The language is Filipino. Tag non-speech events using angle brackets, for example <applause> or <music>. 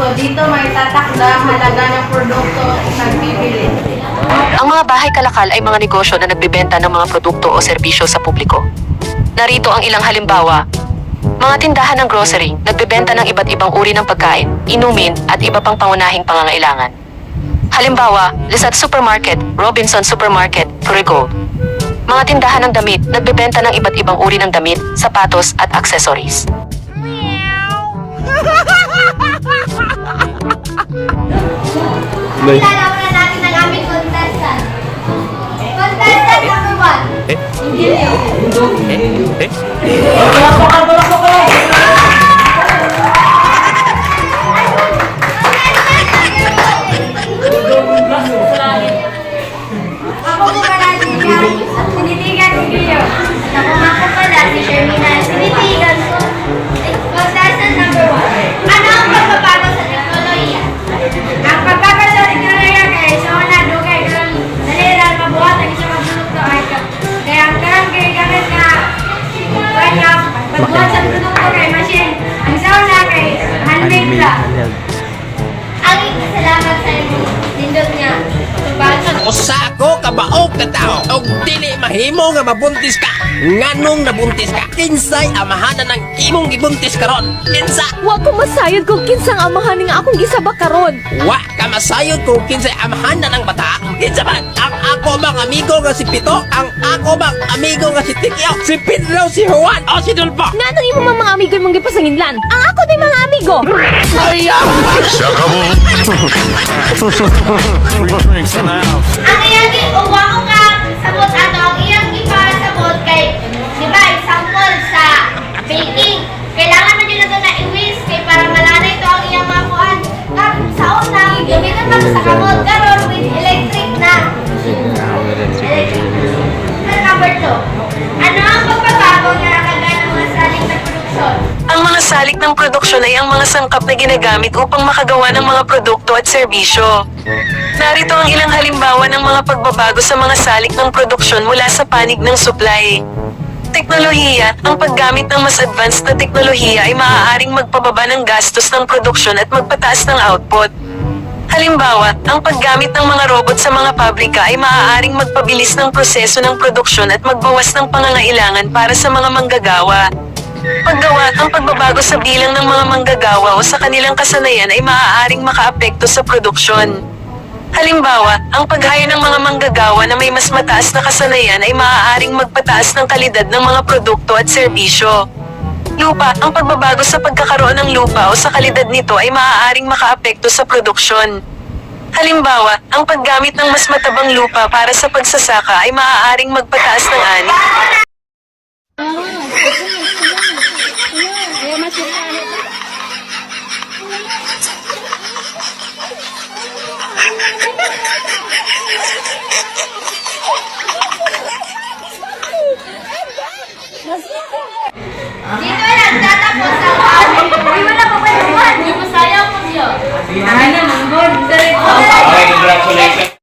produkto. Dito may tatakda halaga ng produkto nagbibili. Ang mga bahay kalakal ay mga negosyo na nagbebenta ng mga produkto o serbisyo sa publiko. Narito ang ilang halimbawa. Mga tindahan ng grocery, nagbebenta ng iba't ibang uri ng pagkain, inumin, at iba pang pangunahing pangangailangan. Halimbawa, Lisat Supermarket, Robinson Supermarket, Purigo. Mga tindahan ng damit, nagbebenta ng iba't ibang uri ng damit, sapatos, at accessories. Nay. Lalaman na natin ang aming contestant. Contestant number one. Ako po pala si Shari kabaog na tao og dili mahimo nga mabuntis ka. Nganong nabuntis ka? Kinsay amahanan ng imong gibuntis karon? Kinsa? Wa ko masayod kung kinsang amahan nga akong gisabak karon. Wa ka masayod kung kinsay amahanan ng bata. Kinsa man? Ang ako bang amigo nga si Pito? Ang ako bang amigo nga si Tikyo? Si Pedro, si Juan o si Dulpo? Nganong imo mga mga amigo mong gipasanginlan? Ang ako din mga amigo. Ang iyang uwa sa kamot karon with electric na electric na number two ano ang pagbabago nga nakagana ng mga saling na produksyon Ang mga salik ng produksyon ay ang mga sangkap na ginagamit upang makagawa ng mga produkto at serbisyo. Narito ang ilang halimbawa ng mga pagbabago sa mga salik ng produksyon mula sa panig ng supply. Teknolohiya, ang paggamit ng mas advanced na teknolohiya ay maaaring magpababa ng gastos ng produksyon at magpataas ng output. Halimbawa, ang paggamit ng mga robot sa mga pabrika ay maaaring magpabilis ng proseso ng produksyon at magbawas ng pangangailangan para sa mga manggagawa. Paggawa, ang pagbabago sa bilang ng mga manggagawa o sa kanilang kasanayan ay maaaring makaapekto sa produksyon. Halimbawa, ang paghaya ng mga manggagawa na may mas mataas na kasanayan ay maaaring magpataas ng kalidad ng mga produkto at serbisyo. Lupa, ang pagbabago sa pagkakaroon ng lupa o sa kalidad nito ay maaaring makaapekto sa produksyon. Halimbawa, ang paggamit ng mas matabang lupa para sa pagsasaka ay maaaring magpataas ng ani. <laughs>